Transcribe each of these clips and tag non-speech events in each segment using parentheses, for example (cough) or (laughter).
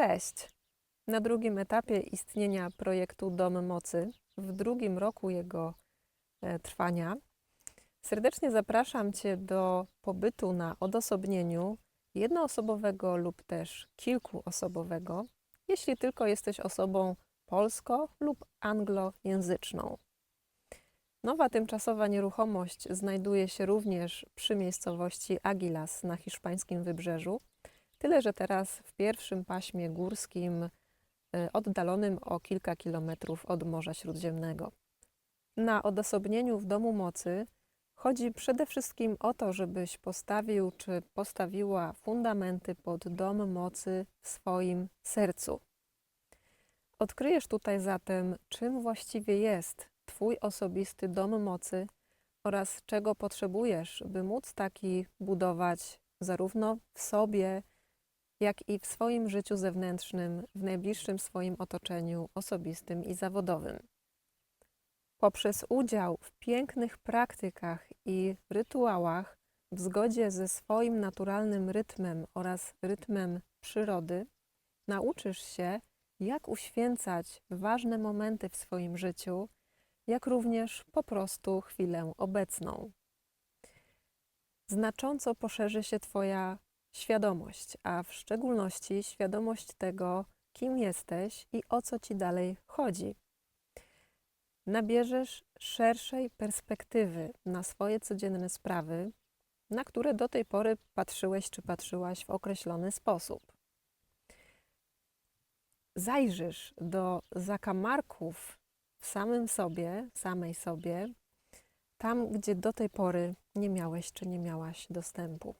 Cześć! Na drugim etapie istnienia projektu Dom Mocy, w drugim roku jego e, trwania, serdecznie zapraszam Cię do pobytu na odosobnieniu jednoosobowego lub też kilkuosobowego, jeśli tylko jesteś osobą polsko- lub anglojęzyczną. Nowa tymczasowa nieruchomość znajduje się również przy miejscowości Aguilas na hiszpańskim wybrzeżu, tyle że teraz w pierwszym paśmie górskim, y, oddalonym o kilka kilometrów od Morza Śródziemnego. Na odosobnieniu w Domu Mocy chodzi przede wszystkim o to, żebyś postawił czy postawiła fundamenty pod Dom Mocy w swoim sercu. Odkryjesz tutaj zatem, czym właściwie jest Twój osobisty dom mocy oraz czego potrzebujesz, by móc taki budować zarówno w sobie, jak i w swoim życiu zewnętrznym, w najbliższym swoim otoczeniu osobistym i zawodowym. Poprzez udział w pięknych praktykach i rytuałach w zgodzie ze swoim naturalnym rytmem oraz rytmem przyrody, nauczysz się, jak uświęcać ważne momenty w swoim życiu, jak również po prostu chwilę obecną. Znacząco poszerzy się Twoja świadomość, a w szczególności świadomość tego, kim jesteś i o co Ci dalej chodzi. Nabierzesz szerszej perspektywy na swoje codzienne sprawy, na które do tej pory patrzyłeś czy patrzyłaś w określony sposób. Zajrzysz do zakamarków w samym sobie, samej sobie, tam, gdzie do tej pory nie miałeś czy nie miałaś dostępu.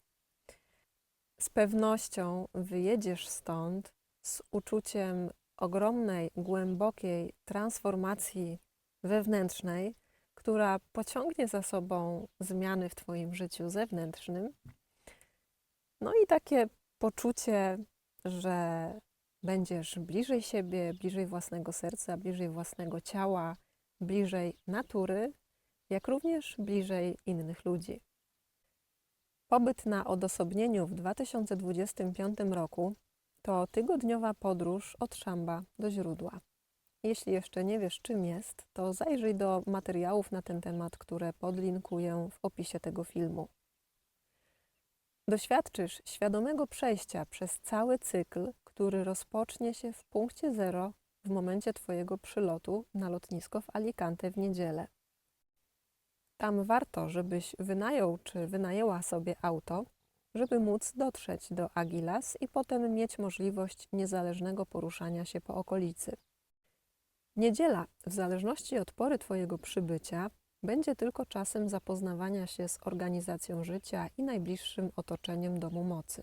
Z pewnością wyjedziesz stąd z uczuciem ogromnej, głębokiej transformacji wewnętrznej, która pociągnie za sobą zmiany w Twoim życiu zewnętrznym. No i takie poczucie, że będziesz bliżej siebie, bliżej własnego serca, bliżej własnego ciała, bliżej natury, jak również bliżej innych ludzi. Pobyt na odosobnieniu w 2025 roku to tygodniowa podróż od szamba do źródła. Jeśli jeszcze nie wiesz, czym jest, to zajrzyj do materiałów na ten temat, które podlinkuję w opisie tego filmu. Doświadczysz świadomego przejścia przez cały cykl, który rozpocznie się w punkcie zero w momencie Twojego przylotu na lotnisko w Alicante w niedzielę. Tam warto, żebyś wynajął czy wynajęła sobie auto, żeby móc dotrzeć do Agilas i potem mieć możliwość niezależnego poruszania się po okolicy. Niedziela, w zależności od pory Twojego przybycia, będzie tylko czasem zapoznawania się z organizacją życia i najbliższym otoczeniem domu mocy.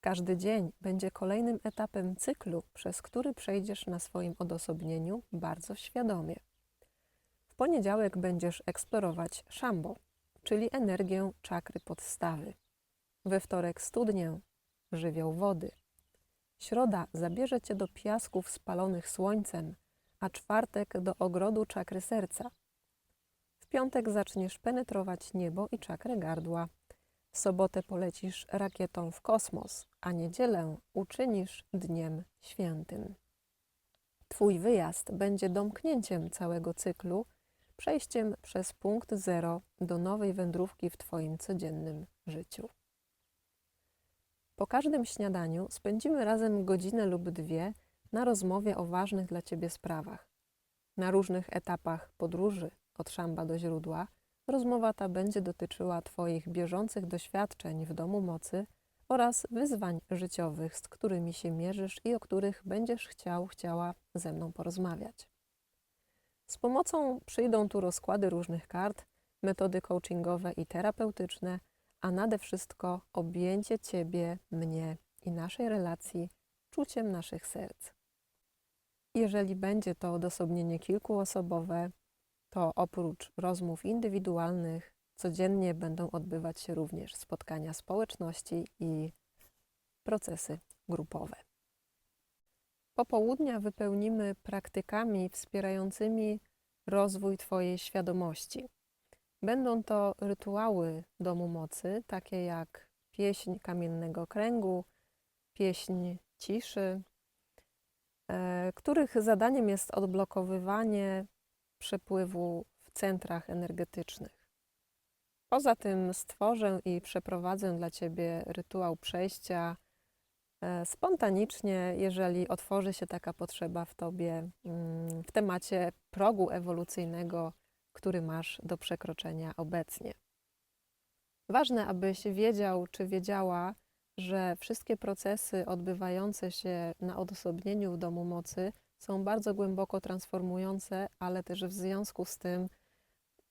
Każdy dzień będzie kolejnym etapem cyklu, przez który przejdziesz na swoim odosobnieniu bardzo świadomie. Poniedziałek będziesz eksplorować szambo, czyli energię czakry podstawy. We wtorek studnię, żywioł wody. Środa zabierze cię do piasków spalonych słońcem, a czwartek do ogrodu czakry serca. W piątek zaczniesz penetrować niebo i czakrę gardła. W sobotę polecisz rakietą w kosmos, a niedzielę uczynisz dniem świętym. Twój wyjazd będzie domknięciem całego cyklu, przejściem przez punkt zero do nowej wędrówki w Twoim codziennym życiu. Po każdym śniadaniu spędzimy razem godzinę lub dwie na rozmowie o ważnych dla Ciebie sprawach. Na różnych etapach podróży od szamba do źródła rozmowa ta będzie dotyczyła Twoich bieżących doświadczeń w domu mocy oraz wyzwań życiowych, z którymi się mierzysz i o których będziesz chciał, chciała ze mną porozmawiać. Z pomocą przyjdą tu rozkłady różnych kart, metody coachingowe i terapeutyczne, a nade wszystko objęcie Ciebie, mnie i naszej relacji czuciem naszych serc. Jeżeli będzie to odosobnienie kilkuosobowe, to oprócz rozmów indywidualnych, codziennie będą odbywać się również spotkania społeczności i procesy grupowe. Popołudnia wypełnimy praktykami wspierającymi rozwój Twojej świadomości. Będą to rytuały domu mocy, takie jak pieśń kamiennego kręgu, pieśń ciszy, e, których zadaniem jest odblokowywanie przepływu w centrach energetycznych. Poza tym stworzę i przeprowadzę dla Ciebie rytuał przejścia spontanicznie, jeżeli otworzy się taka potrzeba w Tobie mm, w temacie progu ewolucyjnego, który masz do przekroczenia obecnie. Ważne, abyś wiedział czy wiedziała, że wszystkie procesy odbywające się na odosobnieniu w domu mocy są bardzo głęboko transformujące, ale też w związku z tym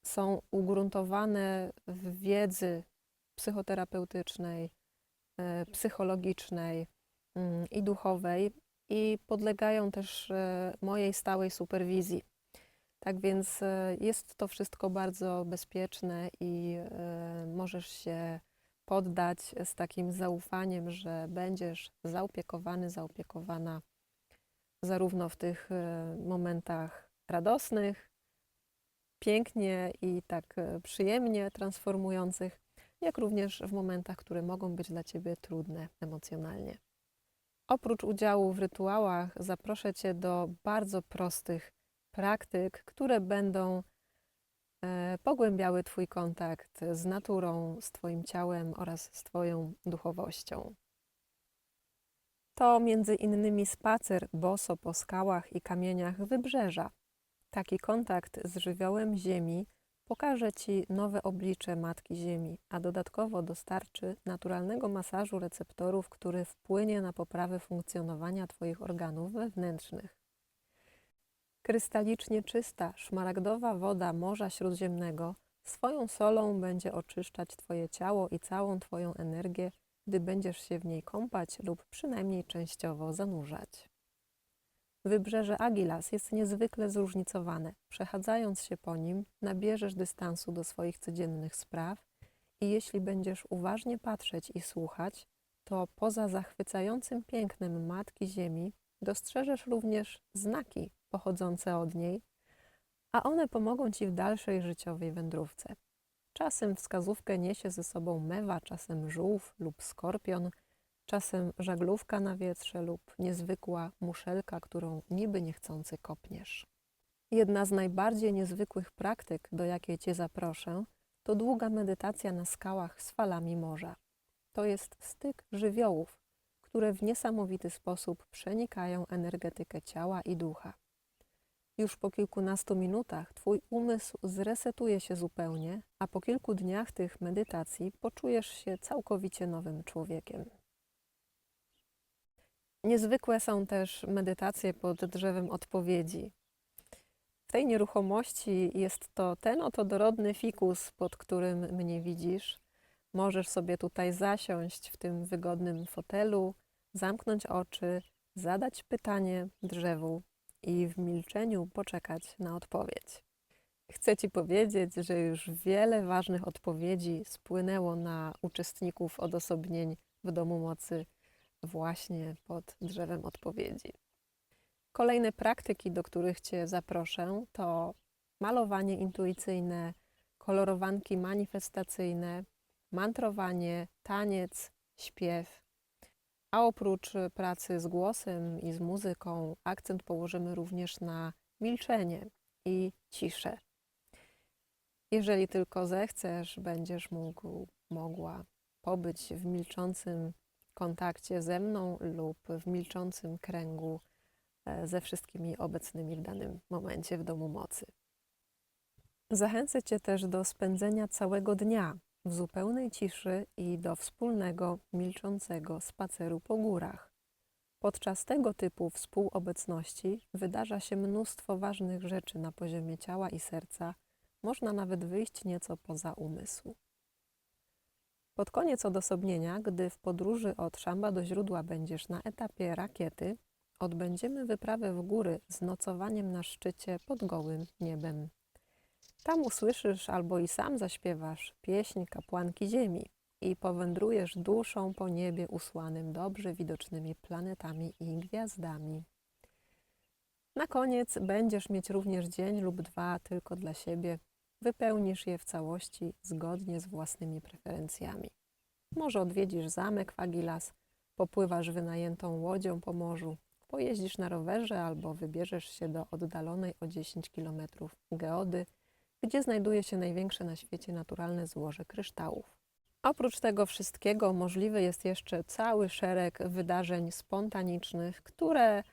są ugruntowane w wiedzy psychoterapeutycznej, e, psychologicznej i duchowej i podlegają też e, mojej stałej superwizji. Tak więc e, jest to wszystko bardzo bezpieczne i możesz się poddać z takim zaufaniem, że będziesz zaopiekowany, zaopiekowana zarówno w tych momentach radosnych, pięknie i tak e, przyjemnie transformujących, jak również w momentach, które mogą być dla Ciebie trudne emocjonalnie. Oprócz udziału w rytuałach, zaproszę Cię do bardzo prostych praktyk, które będą e, pogłębiały Twój kontakt z naturą, z Twoim ciałem oraz z Twoją duchowością. To między innymi spacer boso po skałach i kamieniach wybrzeża, Taki kontakt z żywiołem Ziemi pokaże Ci nowe oblicze Matki Ziemi, a dodatkowo dostarczy naturalnego masażu receptorów, który wpłynie na poprawę funkcjonowania Twoich organów wewnętrznych. Krystalicznie czysta, szmaragdowa woda Morza Śródziemnego swoją solą będzie oczyszczać Twoje ciało i całą Twoją energię, gdy będziesz się w niej kąpać lub przynajmniej częściowo zanurzać. Wybrzeże Agilas jest niezwykle zróżnicowane. Przechadzając się po nim, nabierzesz dystansu do swoich codziennych spraw i jeśli będziesz uważnie patrzeć i słuchać, to poza zachwycającym pięknem Matki Ziemi dostrzeżesz również znaki pochodzące od niej, a one pomogą Ci w dalszej życiowej wędrówce. Czasem wskazówkę niesie ze sobą mewa, czasem żółw lub skorpion – czasem żaglówka na wietrze lub niezwykła muszelka, którą niby niechcący kopniesz. Jedna z najbardziej niezwykłych praktyk, do jakiej Cię zaproszę, to długa medytacja na skałach z falami morza. To jest styk żywiołów, które w niesamowity sposób przenikają energetykę ciała i ducha. Już po kilkunastu minutach Twój umysł zresetuje się zupełnie, a po kilku dniach tych medytacji poczujesz się całkowicie nowym człowiekiem. Niezwykłe są też medytacje pod drzewem odpowiedzi. W tej nieruchomości jest to ten oto dorodny fikus, pod którym mnie widzisz. Możesz sobie tutaj zasiąść w tym wygodnym fotelu, zamknąć oczy, zadać pytanie drzewu i w milczeniu poczekać na odpowiedź. Chcę Ci powiedzieć, że już wiele ważnych odpowiedzi spłynęło na uczestników odosobnień w Domu Mocy właśnie pod drzewem odpowiedzi. Kolejne praktyki, do których Cię zaproszę, to malowanie intuicyjne, kolorowanki manifestacyjne, mantrowanie, taniec, śpiew. A oprócz pracy z głosem i z muzyką, akcent położymy również na milczenie i ciszę. Jeżeli tylko zechcesz, będziesz mógł, mogła pobyć w milczącym kontakcie ze mną lub w milczącym kręgu e, ze wszystkimi obecnymi w danym momencie w domu mocy. Zachęcę Cię też do spędzenia całego dnia w zupełnej ciszy i do wspólnego, milczącego spaceru po górach. Podczas tego typu współobecności wydarza się mnóstwo ważnych rzeczy na poziomie ciała i serca, można nawet wyjść nieco poza umysł. Pod koniec odosobnienia, gdy w podróży od szamba do źródła będziesz na etapie rakiety, odbędziemy wyprawę w góry z nocowaniem na szczycie pod gołym niebem. Tam usłyszysz albo i sam zaśpiewasz pieśń kapłanki Ziemi i powędrujesz duszą po niebie usłanym dobrze widocznymi planetami i gwiazdami. Na koniec będziesz mieć również dzień lub dwa tylko dla siebie, wypełnisz je w całości zgodnie z własnymi preferencjami. Może odwiedzisz zamek w Agilas, popływasz wynajętą łodzią po morzu, pojeździsz na rowerze albo wybierzesz się do oddalonej o 10 km geody, gdzie znajduje się największe na świecie naturalne złoże kryształów. Oprócz tego wszystkiego możliwy jest jeszcze cały szereg wydarzeń spontanicznych, które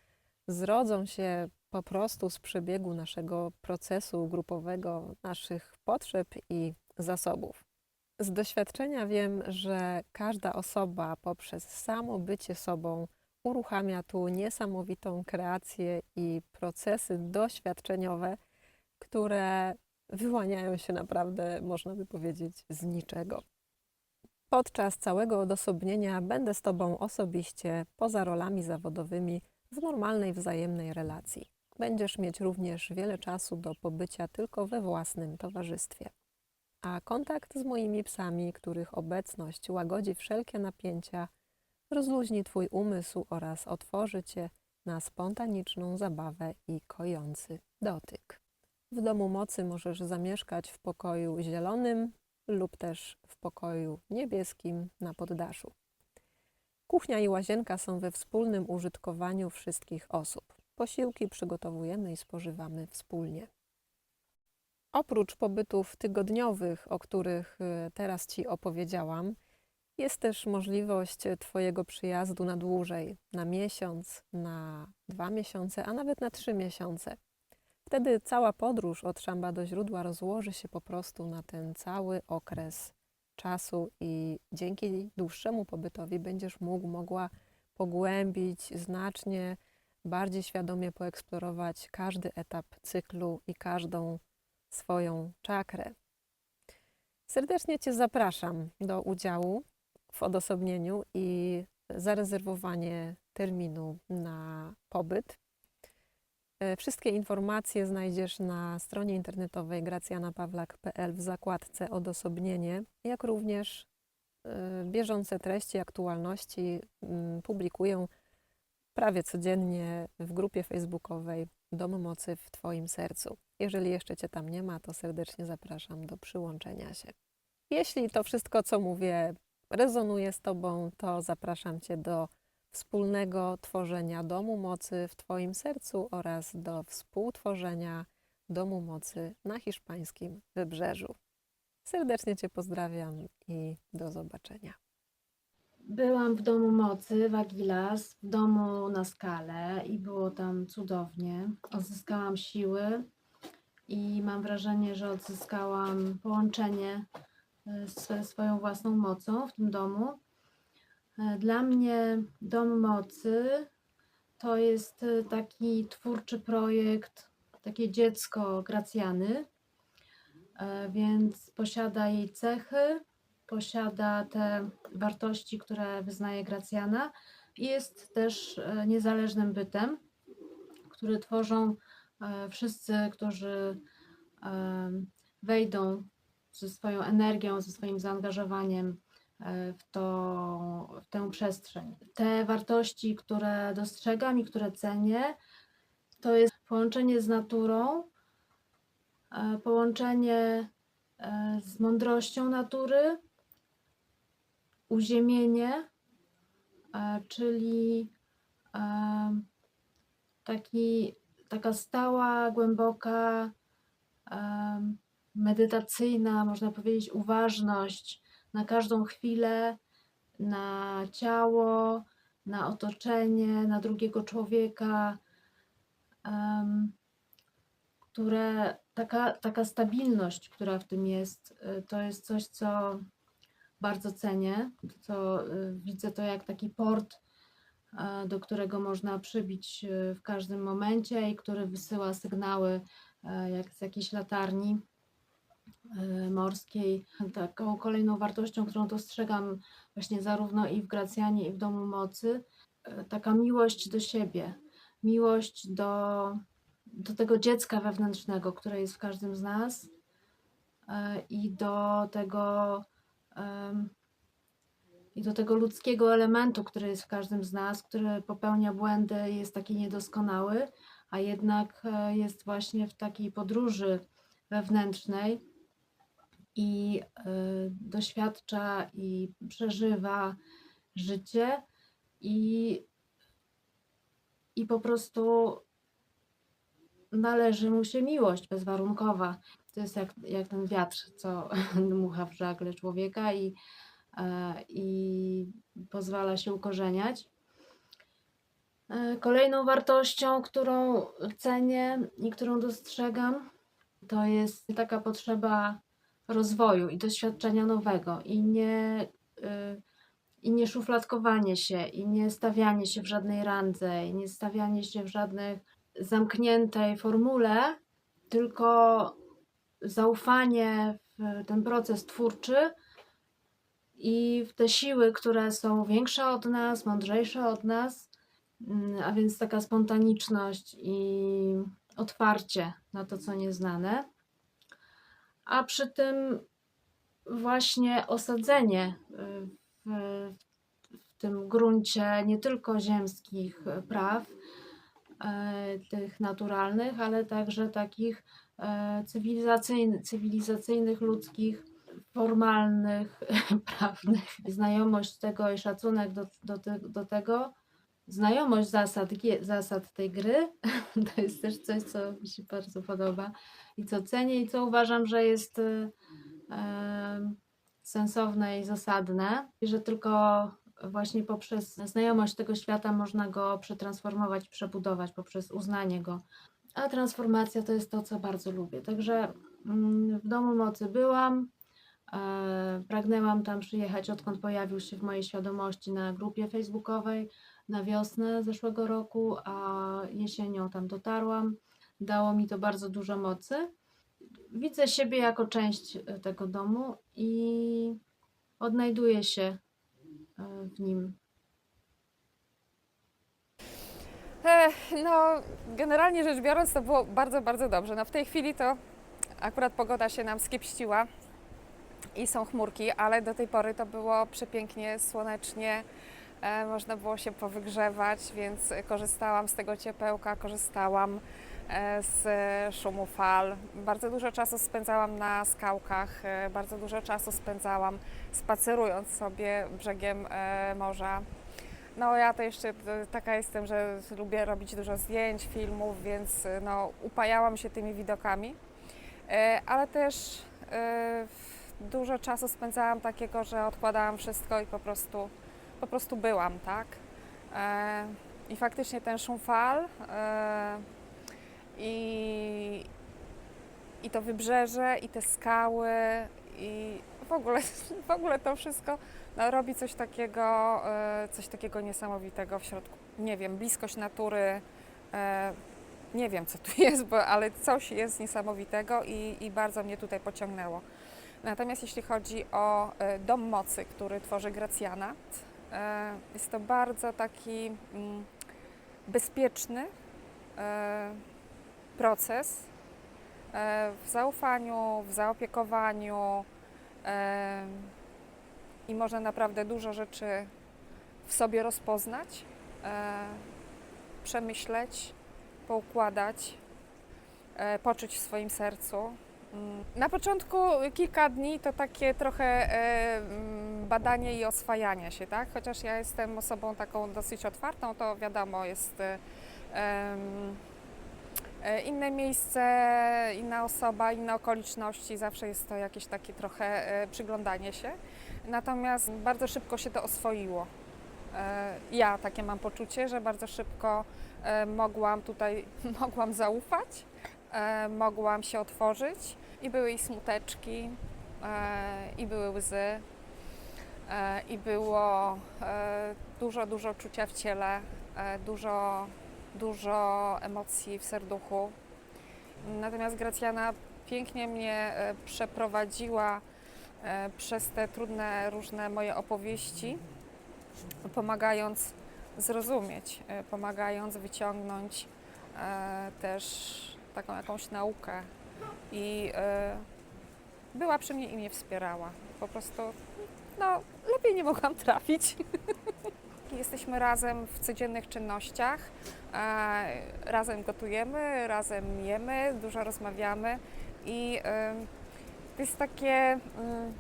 zrodzą się po prostu z przebiegu naszego procesu grupowego, naszych potrzeb i zasobów. Z doświadczenia wiem, że każda osoba poprzez samo bycie sobą uruchamia tu niesamowitą kreację i procesy doświadczeniowe, które wyłaniają się naprawdę, można by powiedzieć, z niczego. Podczas całego odosobnienia będę z Tobą osobiście, poza rolami zawodowymi, w normalnej, wzajemnej relacji. Będziesz mieć również wiele czasu do pobycia tylko we własnym towarzystwie. A kontakt z moimi psami, których obecność łagodzi wszelkie napięcia, rozluźni Twój umysł oraz otworzy Cię na spontaniczną zabawę i kojący dotyk. W domu mocy możesz zamieszkać w pokoju zielonym lub też w pokoju niebieskim na poddaszu. Kuchnia i łazienka są we wspólnym użytkowaniu wszystkich osób. Posiłki przygotowujemy i spożywamy wspólnie. Oprócz pobytów tygodniowych, o których y, teraz Ci opowiedziałam, jest też możliwość Twojego przyjazdu na dłużej, na miesiąc, na dwa miesiące, a nawet na trzy miesiące. Wtedy cała podróż od szamba do źródła rozłoży się po prostu na ten cały okres czasu i dzięki dłuższemu pobytowi będziesz mógł, mogła pogłębić znacznie bardziej świadomie poeksplorować każdy etap cyklu i każdą swoją czakrę. Serdecznie Cię zapraszam do udziału w odosobnieniu i zarezerwowanie terminu na pobyt. E, Wszystkie informacje znajdziesz na stronie internetowej gracjanapawlak.pl w zakładce odosobnienie, jak również e, bieżące treści, aktualności mm, publikuję prawie codziennie w grupie facebookowej Dom Mocy w Twoim sercu. Jeżeli jeszcze Cię tam nie ma, to serdecznie zapraszam do przyłączenia się. Jeśli to wszystko, co mówię, rezonuje z Tobą, to zapraszam Cię do wspólnego tworzenia Domu Mocy w Twoim sercu oraz do współtworzenia Domu Mocy na hiszpańskim wybrzeżu. Serdecznie Cię pozdrawiam i do zobaczenia. Byłam w domu mocy w Agilas, w domu na skale i było tam cudownie. Odzyskałam siły i mam wrażenie, że odzyskałam połączenie ze swoją własną mocą w tym domu. E, Dla mnie dom mocy to jest e, taki twórczy projekt, takie dziecko Gracjany, e, więc posiada jej cechy, posiada te wartości, które wyznaje Gracjana i jest też e, niezależnym bytem, który tworzą e, wszyscy, którzy e, wejdą ze swoją energią, ze swoim zaangażowaniem w, to, w tę przestrzeń. Te wartości, które dostrzegam i które cenię, to jest połączenie z naturą, połączenie z mądrością natury, uziemienie, e, czyli e, taki, taka stała, głęboka, e, medytacyjna, można powiedzieć, uważność na każdą chwilę, na ciało, na otoczenie, na drugiego człowieka, które taka, taka stabilność, która w tym jest, to jest coś, co bardzo cenię, co y, widzę to jak taki port, e, do którego można przybić y, w każdym momencie i który wysyła sygnały e, jak z jakiejś latarni e, morskiej. Taką kolejną wartością, którą dostrzegam właśnie zarówno i w Gracjanie, i w Domu Mocy, e, taka miłość do siebie, miłość do, do tego dziecka wewnętrznego, które jest w każdym z nas e, i do tego i do tego ludzkiego elementu, który jest w każdym z nas, który popełnia błędy, jest taki niedoskonały, a jednak e, jest właśnie w takiej podróży wewnętrznej i e, doświadcza i przeżywa życie i, i po prostu należy mu się miłość bezwarunkowa. To jest jak, jak ten wiatr, co (laughs) dmucha w żagle człowieka i, e, i pozwala się ukorzeniać. E, Kolejną wartością, którą cenię i którą dostrzegam, to jest taka potrzeba rozwoju i doświadczenia nowego i nie, y, i nie szufladkowanie się, i nie stawianie się w żadnej randze, i nie stawianie się w żadnej zamkniętej formule, tylko zaufanie w ten proces twórczy i w te siły, które są większe od nas, mądrzejsze od nas, mm, a więc taka spontaniczność i otwarcie na to, co nieznane. A przy tym właśnie osadzenie y, w, w tym gruncie nie tylko ziemskich praw, e, tych naturalnych, ale także takich e, cywilizacyjnych, ludzkich, formalnych, (laughs) prawnych. Znajomość tego i szacunek do, do, do tego, znajomość zasad, zasad tej gry, (laughs) to jest też coś, co mi się bardzo podoba i co cenię i co uważam, że jest y, em, sensowne i zasadne, i że tylko właśnie poprzez znajomość tego świata można go przetransformować, przebudować poprzez uznanie go. A transformacja to jest to, co bardzo lubię. Także mm, w Domu Mocy byłam. E, pragnęłam tam przyjechać, odkąd pojawił się w mojej świadomości na grupie facebookowej na wiosnę zeszłego roku, a jesienią tam dotarłam. Dało mi to bardzo dużo mocy. Widzę siebie jako część e, tego domu i odnajduję się e, w nim. No, generalnie rzecz biorąc, to było bardzo, bardzo dobrze. No, w tej chwili to akurat pogoda się nam skiepściła i są chmurki, ale do tej pory to było przepięknie, słonecznie. E, można było się powygrzewać, więc korzystałam z tego ciepełka, korzystałam e, z szumu fal. Bardzo dużo czasu spędzałam na skałkach, e, bardzo dużo czasu spędzałam spacerując sobie brzegiem morza. No ja to jeszcze e, taka jestem, że lubię robić dużo zdjęć, filmów, więc e, no, upajałam się tymi widokami, E, ale też dużo czasu spędzałam takiego, że odkładałam wszystko i po prostu, po prostu byłam, tak? I faktycznie ten szum fal i, i to wybrzeże, i te skały, i w ogóle, (laughs) w ogóle to wszystko no, robi coś takiego, e, coś takiego niesamowitego w środku. Nie wiem, bliskość natury, e, nie wiem co tu (laughs) jest, bo, ale coś jest niesamowitego i, i bardzo mnie tutaj pociągnęło. Natomiast jeśli chodzi o e, Dom Mocy, który tworzy Gracjana, e, jest to bardzo taki mm, bezpieczny proces w zaufaniu, w zaopiekowaniu i można naprawdę dużo rzeczy w sobie rozpoznać, e, przemyśleć, poukładać, e, poczuć w swoim sercu. Mm, Na początku kilka dni to takie trochę e, mm, badanie i oswajanie się, tak? Chociaż ja jestem osobą taką dosyć otwartą, to wiadomo, jest e, e, inne miejsce, inna osoba, inne okoliczności, zawsze jest to jakieś takie trochę e, przyglądanie się. Natomiast bardzo szybko się to oswoiło. E, Ja takie mam poczucie, że bardzo szybko e, mogłam tutaj, (laughs) mogłam zaufać, e, mogłam się otworzyć i były i smuteczki, i były łzy, i było dużo, dużo czucia w ciele, dużo, dużo emocji w serduchu. Natomiast Gracjana pięknie mnie przeprowadziła przez te trudne różne moje opowieści, pomagając zrozumieć, e, pomagając wyciągnąć e, też taką jakąś naukę i e, była przy mnie i mnie wspierała. Po prostu no, lepiej nie mogłam trafić. (laughs) Jesteśmy razem w codziennych czynnościach, e, razem gotujemy, razem jemy, dużo rozmawiamy i e, to jest takie, mm,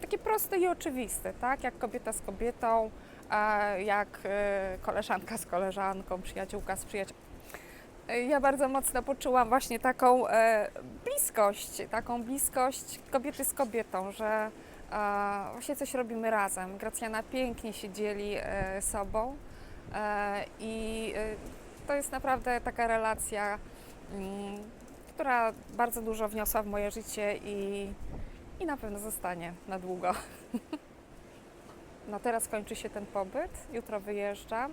takie proste i oczywiste, tak? Jak kobieta z kobietą, e, jak e, koleżanka z koleżanką, przyjaciółka z przyjaciółką. Ja bardzo mocno poczułam właśnie taką e, bliskość, taką bliskość kobiety z kobietą, że właśnie coś robimy razem. Gracjana pięknie się dzieli sobą i to jest naprawdę taka relacja, mm, która bardzo dużo wniosła w moje życie i, i na pewno zostanie na długo. (laughs) No teraz kończy się ten pobyt, jutro wyjeżdżam.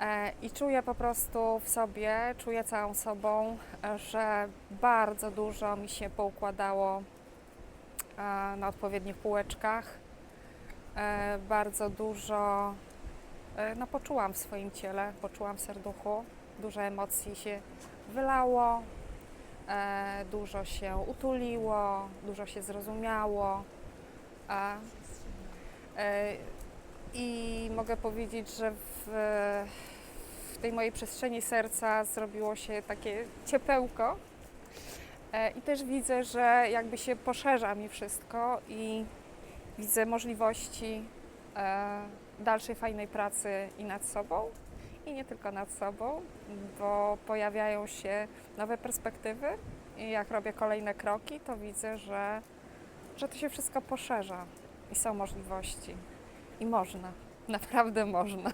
E, I czuję po prostu w sobie, czuję całą sobą, że bardzo dużo mi się poukładało e, na odpowiednich półeczkach. E, Bardzo dużo no, poczułam w swoim ciele, poczułam w serduchu. Dużo emocji się wylało, e, dużo się utuliło, dużo się zrozumiało. E, I mogę powiedzieć, że w, w tej mojej przestrzeni serca zrobiło się takie ciepełko. E, I też widzę, że jakby się poszerza mi wszystko i widzę możliwości dalszej fajnej pracy i nad sobą, i nie tylko nad sobą, bo pojawiają się nowe perspektywy i jak robię kolejne kroki, to widzę, że, że to się wszystko poszerza i są możliwości. I można, naprawdę można.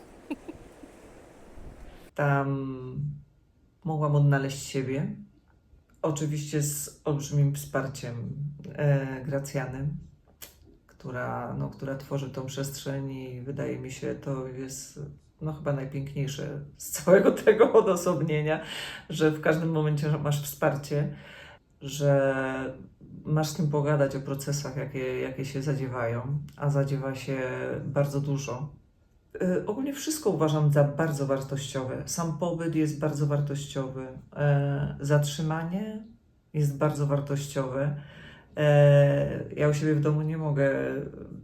Tam mogłam odnaleźć siebie. Oczywiście z olbrzymim wsparciem e, Gracjany, która, no, która tworzy tą przestrzeń i wydaje mi się, to jest no, chyba najpiękniejsze z całego (laughs) tego odosobnienia, że w każdym momencie masz wsparcie, że masz z kim pogadać o procesach, jakie, jakie się zadziewają, a zadziewa się bardzo dużo. Y, Ogólnie wszystko uważam za bardzo wartościowe. Sam pobyt jest bardzo wartościowy. E, zatrzymanie jest bardzo wartościowe. E, ja u siebie w domu nie mogę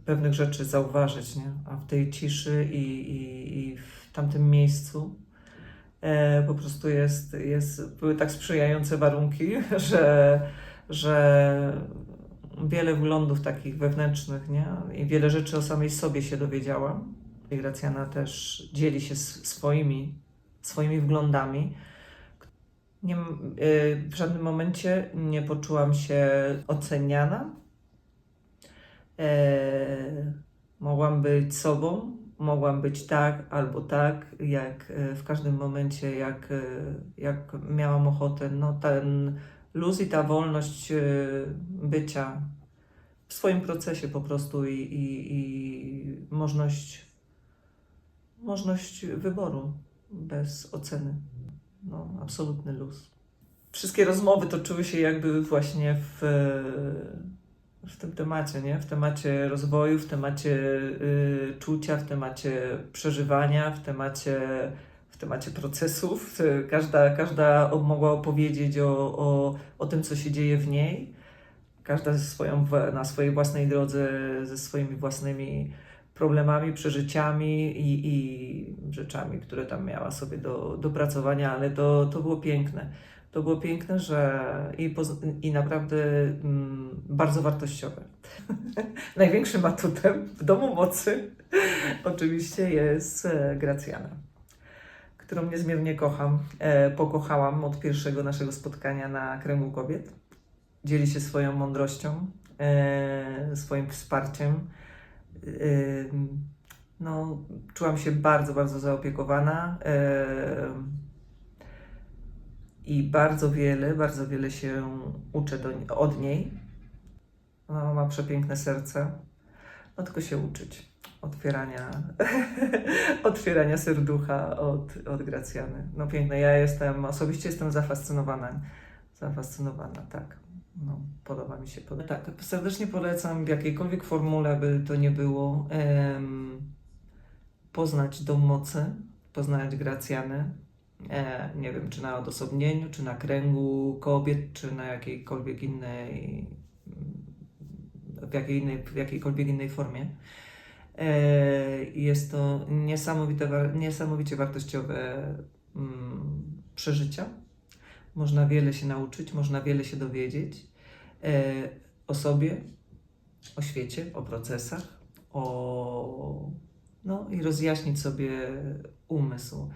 pewnych rzeczy zauważyć, nie? a w tej ciszy i, i, i w tamtym miejscu e, po prostu jest, jest, były tak sprzyjające warunki, (laughs) że, że wiele wglądów takich wewnętrznych nie? i wiele rzeczy o samej sobie się dowiedziałam. I Gracjana też dzieli się swoimi, swoimi wglądami. Nie, y, w żadnym momencie nie poczułam się oceniana. E, mogłam być sobą, mogłam być tak albo tak, jak e, w każdym momencie, jak, e, jak miałam ochotę. No, ten luz i ta wolność bycia w swoim procesie po prostu i, i, i możliwość możliwość wyboru bez oceny. No, absolutny luz. Wszystkie rozmowy toczyły się jakby właśnie w, w tym temacie, nie? W temacie rozwoju, w temacie y, czucia, w temacie przeżywania, w temacie, w temacie procesów. Każda, każda mogła opowiedzieć o, o, o tym, co się dzieje w niej. Każda swoją, na swojej własnej drodze, ze swoimi własnymi problemami, przeżyciami i, i rzeczami, które tam miała sobie do dopracowania, ale to, to było piękne. To było piękne, że i, i naprawdę mm, bardzo wartościowe. (laughs) Największym atutem w Domu Mocy (laughs) oczywiście jest e, Gracjana, którą niezmiernie kocham. E, pokochałam od pierwszego naszego spotkania na Kręgu Kobiet. Dzieli się swoją mądrością, e, swoim wsparciem. No, czułam się bardzo, bardzo zaopiekowana i bardzo wiele, bardzo wiele się uczę do, od niej. No, ma przepiękne serce, no tylko się uczyć. Otwierania, (laughs) otwierania serducha od, od Gracjany. No piękne. Ja jestem, osobiście jestem zafascynowana. Zafascynowana, tak. No, podoba mi się. Tak, serdecznie polecam w jakiejkolwiek formule, by to nie było, em, poznać dom mocy, poznać Gracjanę. E, nie wiem, czy na odosobnieniu, czy na kręgu kobiet, czy na jakiejkolwiek innej, w, jakiej innej, w jakiejkolwiek innej formie. E, jest to niesamowite, niesamowicie wartościowe mm, przeżycia. Można wiele się nauczyć, można wiele się dowiedzieć e, o sobie, o świecie, o procesach, o, no i rozjaśnić sobie umysł.